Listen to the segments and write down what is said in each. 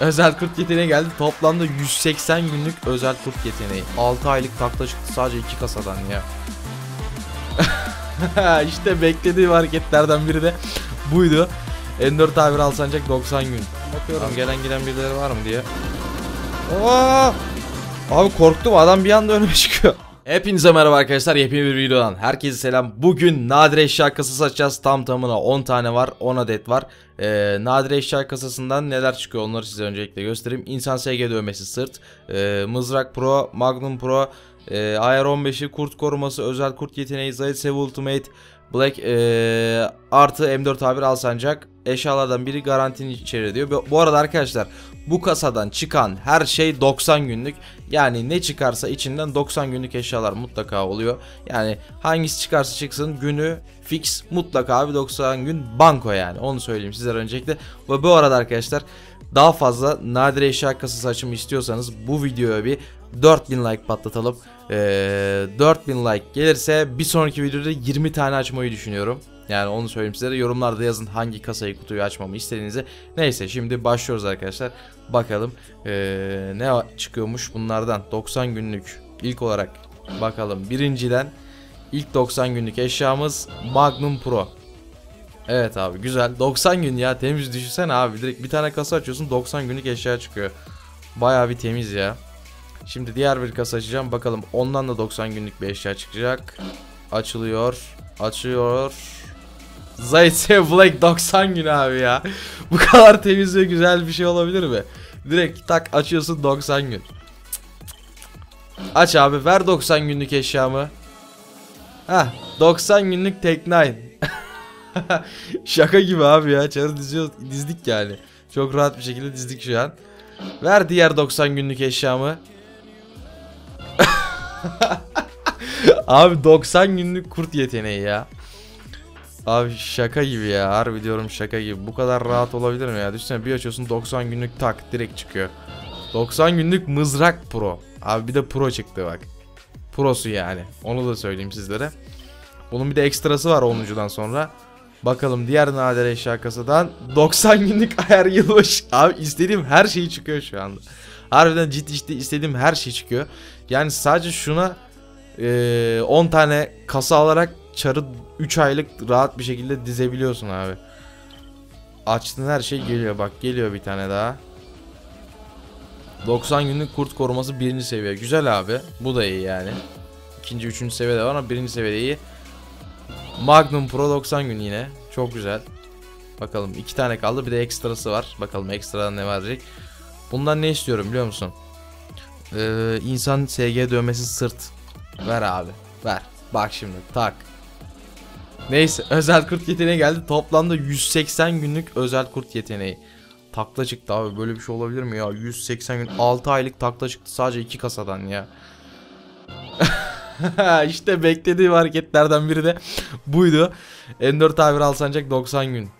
özel kurt yeteneği geldi. Toplamda 180 günlük özel kurt yeteneği. 6 aylık takla çıktı sadece 2 kasadan ya. işte beklediğim hareketlerden biri de buydu. N4 tabir alsancak 90 gün. Bakıyorum gelen giden birileri var mı diye. Aa! Abi korktum adam bir anda önüme çıkıyor. Hepinize merhaba arkadaşlar yepyeni bir videodan herkese selam. Bugün nadir eşya kasası açacağız. Tam tamına 10 tane var 10 adet var. Ee, Nadir eşya kasasından neler çıkıyor onları size öncelikle göstereyim. İnsan SG dövmesi sırt ee, Mızrak Pro, Magnum Pro e, AR-15'i kurt koruması özel kurt yeteneği Zaytsev Ultimate Black e, artı M4 tabir alsancak eşyalardan biri garantini içerir diyor. Bu arada arkadaşlar bu kasadan çıkan her şey 90 günlük. Yani ne çıkarsa içinden 90 günlük eşyalar mutlaka oluyor. Yani hangisi çıkarsa çıksın günü fix mutlaka abi 90 gün banko yani. Onu söyleyeyim sizlere öncelikle. Ve bu arada arkadaşlar daha fazla nadir eşya kasası açımı istiyorsanız bu videoya bir 4000 like patlatalım. Ee, 4000 like gelirse bir sonraki videoda 20 tane açmayı düşünüyorum. Yani onu söyleyeyim size de yorumlarda yazın hangi kasayı kutuyu açmamı istediğinizi. Neyse şimdi başlıyoruz arkadaşlar. Bakalım ee, ne çıkıyormuş bunlardan. 90 günlük ilk olarak bakalım birinciden ilk 90 günlük eşyamız Magnum Pro. Evet abi güzel 90 gün ya temiz düşünsene abi direkt bir tane kasa açıyorsun 90 günlük eşya çıkıyor. Baya bir temiz ya. Şimdi diğer bir kasa açacağım bakalım ondan da 90 günlük bir eşya çıkacak. Açılıyor. Açıyor. Zaitsev Black 90 gün abi ya. Bu kadar temiz ve güzel bir şey olabilir mi? Direkt tak açıyorsun 90 gün. Aç abi ver 90 günlük eşyamı. Heh 90 günlük Tek 9. Şaka gibi abi ya. Çarı dizdik yani. Çok rahat bir şekilde dizdik şu an. Ver diğer 90 günlük eşyamı. abi 90 günlük kurt yeteneği ya. Abi şaka gibi ya. Harbi diyorum şaka gibi. Bu kadar rahat olabilir mi ya? Düşünsene bir açıyorsun 90 günlük tak direkt çıkıyor. 90 günlük mızrak pro. Abi bir de pro çıktı bak. Prosu yani. Onu da söyleyeyim sizlere. Bunun bir de ekstrası var 10'uncudan sonra. Bakalım diğer nadir eşya kasadan 90 günlük ayar yılbaşı. Abi istediğim her şey çıkıyor şu anda. Harbiden ciddi ciddi istediğim her şey çıkıyor. Yani sadece şuna e, 10 tane kasa alarak çarı 3 aylık rahat bir şekilde dizebiliyorsun abi. Açtın her şey geliyor bak geliyor bir tane daha. 90 günlük kurt koruması birinci seviye. Güzel abi. Bu da iyi yani. İkinci, üçüncü seviyede var ama birinci seviyede iyi. Magnum Pro 90 gün yine. Çok güzel. Bakalım iki tane kaldı. Bir de ekstrası var. Bakalım ekstradan ne verecek. Bundan ne istiyorum biliyor musun? Ee, insan SG dövmesi sırt. Ver abi. Ver. Bak şimdi. Tak. Neyse özel kurt yeteneği geldi. Toplamda 180 günlük özel kurt yeteneği. Takla çıktı abi böyle bir şey olabilir mi ya? 180 gün 6 aylık takla çıktı sadece 2 kasadan ya. işte beklediğim hareketlerden biri de buydu. N4 tabir alsancak 90 gün.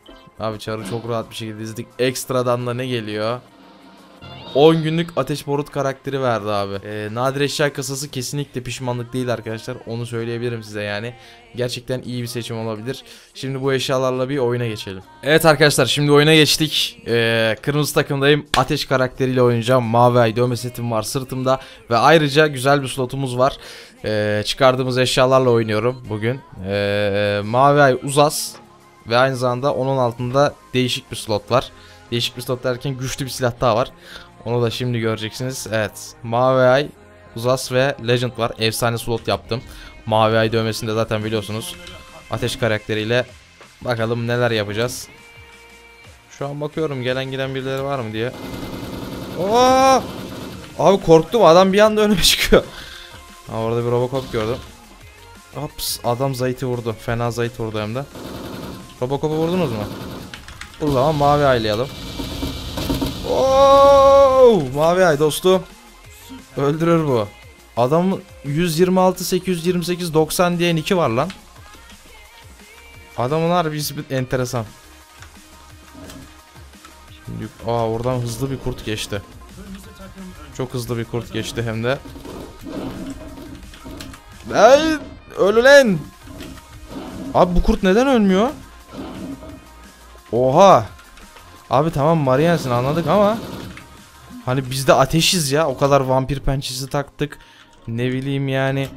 Abi çarı çok rahat bir şekilde dizdik. Ekstradan da ne geliyor? 10 günlük ateş borut karakteri verdi abi. Ee, nadir eşya kasası kesinlikle pişmanlık değil arkadaşlar. Onu söyleyebilirim size yani. Gerçekten iyi bir seçim olabilir. Şimdi bu eşyalarla bir oyuna geçelim. Evet arkadaşlar şimdi oyuna geçtik. Ee, kırmızı takımdayım. Ateş karakteriyle oynayacağım. Mavi ay dövme setim var sırtımda. Ve ayrıca güzel bir slotumuz var. Ee, çıkardığımız eşyalarla oynuyorum bugün. Ee, mavi ay uzas. Ve aynı zamanda onun altında değişik bir slot var. Değişik bir slot derken güçlü bir silah daha var. Onu da şimdi göreceksiniz. Evet. Mavi Ay, Uzas ve Legend var. Efsane slot yaptım. Mavi Ay dövmesinde zaten biliyorsunuz. Ateş karakteriyle bakalım neler yapacağız. Şu an bakıyorum gelen giden birileri var mı diye. Aa! Abi korktum adam bir anda önüme çıkıyor. Ha, orada bir Robocop gördüm. Hops adam Zayt'i vurdu. Fena Zayt vurdu hem de. Robocop'u vurdunuz mu? O zaman mavi aylayalım. Oo, mavi ay dostum. Öldürür bu. Adamın 126 828 90 diye iki var lan. Adamın harbi enteresan. Şimdi aa oradan hızlı bir kurt geçti. Çok hızlı bir kurt geçti hem de. Ay ölü lan. Abi bu kurt neden ölmüyor? Oha. Abi tamam Marian'sın anladık ama Hani biz de ateşiz ya. O kadar vampir pençesi taktık. Ne bileyim yani.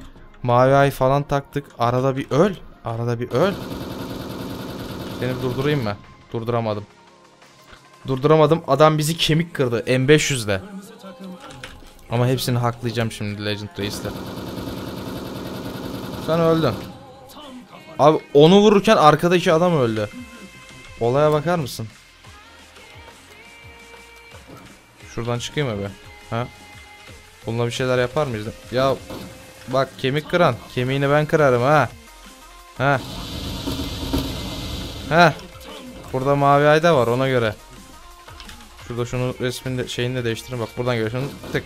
Mavi ay falan taktık. Arada bir öl. Arada bir öl. Seni durdurayım mı? Durduramadım. Durduramadım. Adam bizi kemik kırdı. M500'de. Ama hepsini haklayacağım şimdi Legend Reis'te. Sen öldün. Abi onu vururken arkadaki adam öldü. Olaya bakar mısın? Şuradan çıkayım mı be? Ha? Bununla bir şeyler yapar mıyız? Ya bak kemik kıran. Kemiğini ben kırarım ha. Ha. Ha. Burada mavi ay da var ona göre. Şurada şunu resmini de, şeyini de değiştirin bak buradan görüyorsunuz. Tık.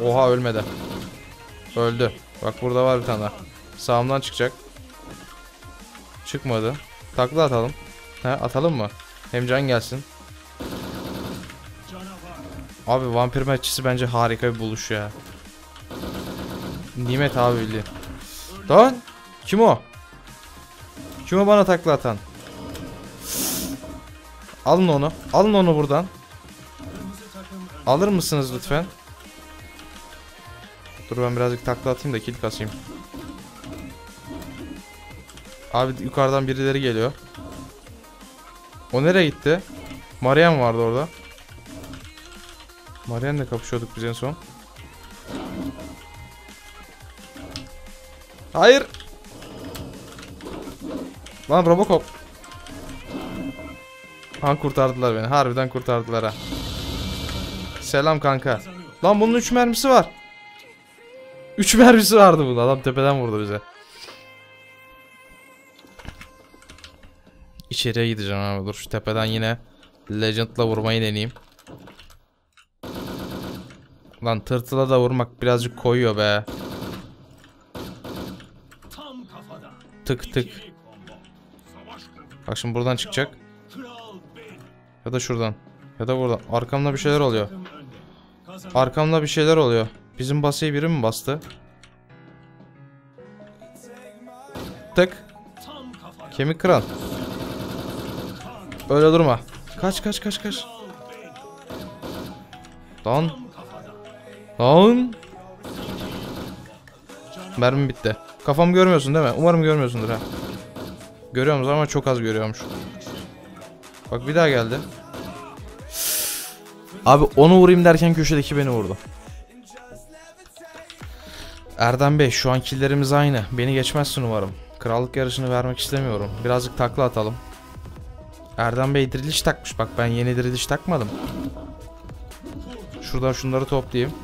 Oha ölmedi. Öldü. Bak burada var bir tane daha. Sağımdan çıkacak. Çıkmadı. Takla atalım. He atalım mı? Hem can gelsin. Abi vampir maççısı bence harika bir buluş ya. Nimet abi bildiğin. Lan kim o? Kim o bana takla atan? Alın onu. Alın onu buradan. Alır mısınız lütfen? Dur ben birazcık takla atayım da kill kasayım. Abi yukarıdan birileri geliyor. O nereye gitti? Marian vardı orada. Marian'la kapışıyorduk biz en son. Hayır. Lan Robocop. Han kurtardılar beni. Harbiden kurtardılar ha. Selam kanka. Lan bunun 3 mermisi var. 3 mermisi vardı bunun. Adam tepeden vurdu bize. İçeriye gideceğim abi. Dur şu tepeden yine Legend'la vurmayı deneyeyim. Lan tırtıla da vurmak birazcık koyuyor be. Tık tık. Bak şimdi buradan çıkacak. Ya da şuradan. Ya da buradan. Arkamda bir şeyler oluyor. Arkamda bir şeyler oluyor. Bizim basayı biri mi bastı? Tık. Kemik kıran. Öyle durma. Kaç kaç kaç kaç. Lan. Lan. Mermi bitti. Kafamı görmüyorsun değil mi? Umarım görmüyorsundur ha. Görüyoruz ama çok az görüyormuş. Bak bir daha geldi. Abi onu vurayım derken köşedeki beni vurdu. Erdem Bey şu an killerimiz aynı. Beni geçmezsin umarım. Krallık yarışını vermek istemiyorum. Birazcık takla atalım. Erdem Bey diriliş takmış. Bak ben yeni diriliş takmadım. Şuradan şunları toplayayım.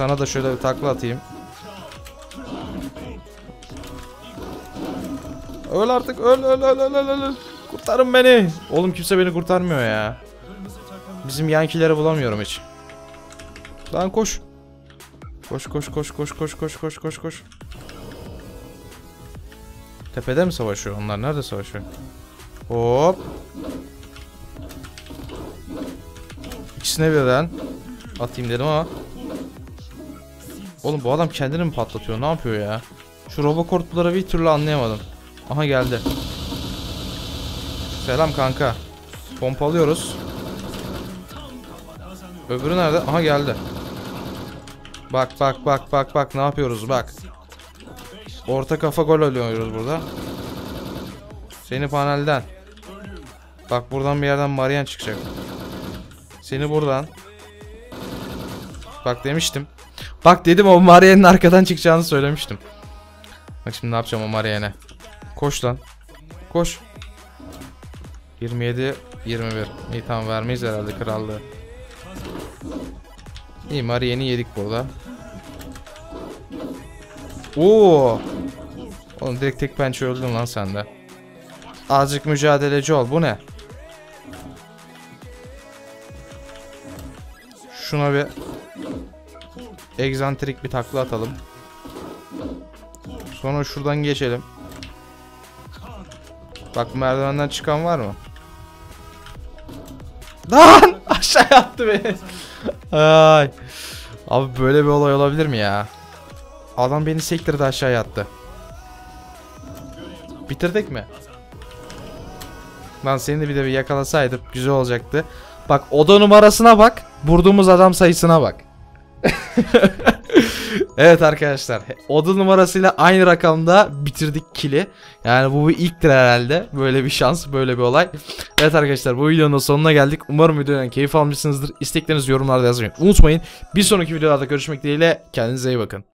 Sana da şöyle bir takla atayım. Öl artık öl öl öl öl öl öl. Kurtarın beni. Oğlum kimse beni kurtarmıyor ya. Bizim yankileri bulamıyorum hiç. Lan koş. Koş koş koş koş koş koş koş koş koş. Tepede mi savaşıyor onlar? Nerede savaşıyor? Hop. İkisine birden atayım dedim ama. Oğlum bu adam kendini mi patlatıyor? Ne yapıyor ya? Şu Robocorp'ları bir türlü anlayamadım. Aha geldi. Selam kanka. Pompalıyoruz. Öbürü nerede? Aha geldi. Bak bak bak bak bak ne yapıyoruz bak. Orta kafa gol alıyoruz burada. Seni panelden. Bak buradan bir yerden Marian çıkacak. Seni buradan. Bak demiştim. Bak dedim o Marian'ın arkadan çıkacağını söylemiştim. Bak şimdi ne yapacağım o Marian'e. Koş lan. Koş. 27 21. İyi tamam vermeyiz herhalde krallığı. İyi Marian'i yedik burada. Oo. Oğlum direkt tek pençe öldün lan sen de. Azıcık mücadeleci ol. Bu ne? Şuna bir egzantrik bir takla atalım. Sonra şuradan geçelim. Bak merdivenden çıkan var mı? Lan aşağı attı beni. Ay. Abi böyle bir olay olabilir mi ya? Adam beni sektirdi aşağıya attı. Bitirdik mi? Lan seni de bir de bir yakalasaydık güzel olacaktı. Bak oda numarasına bak. Vurduğumuz adam sayısına bak. evet arkadaşlar. Oda numarasıyla aynı rakamda bitirdik kili. Yani bu bir ilktir herhalde. Böyle bir şans, böyle bir olay. Evet arkadaşlar bu videonun da sonuna geldik. Umarım videodan keyif almışsınızdır. İsteklerinizi yorumlarda yazmayı unutmayın. Bir sonraki videolarda görüşmek dileğiyle. Kendinize iyi bakın.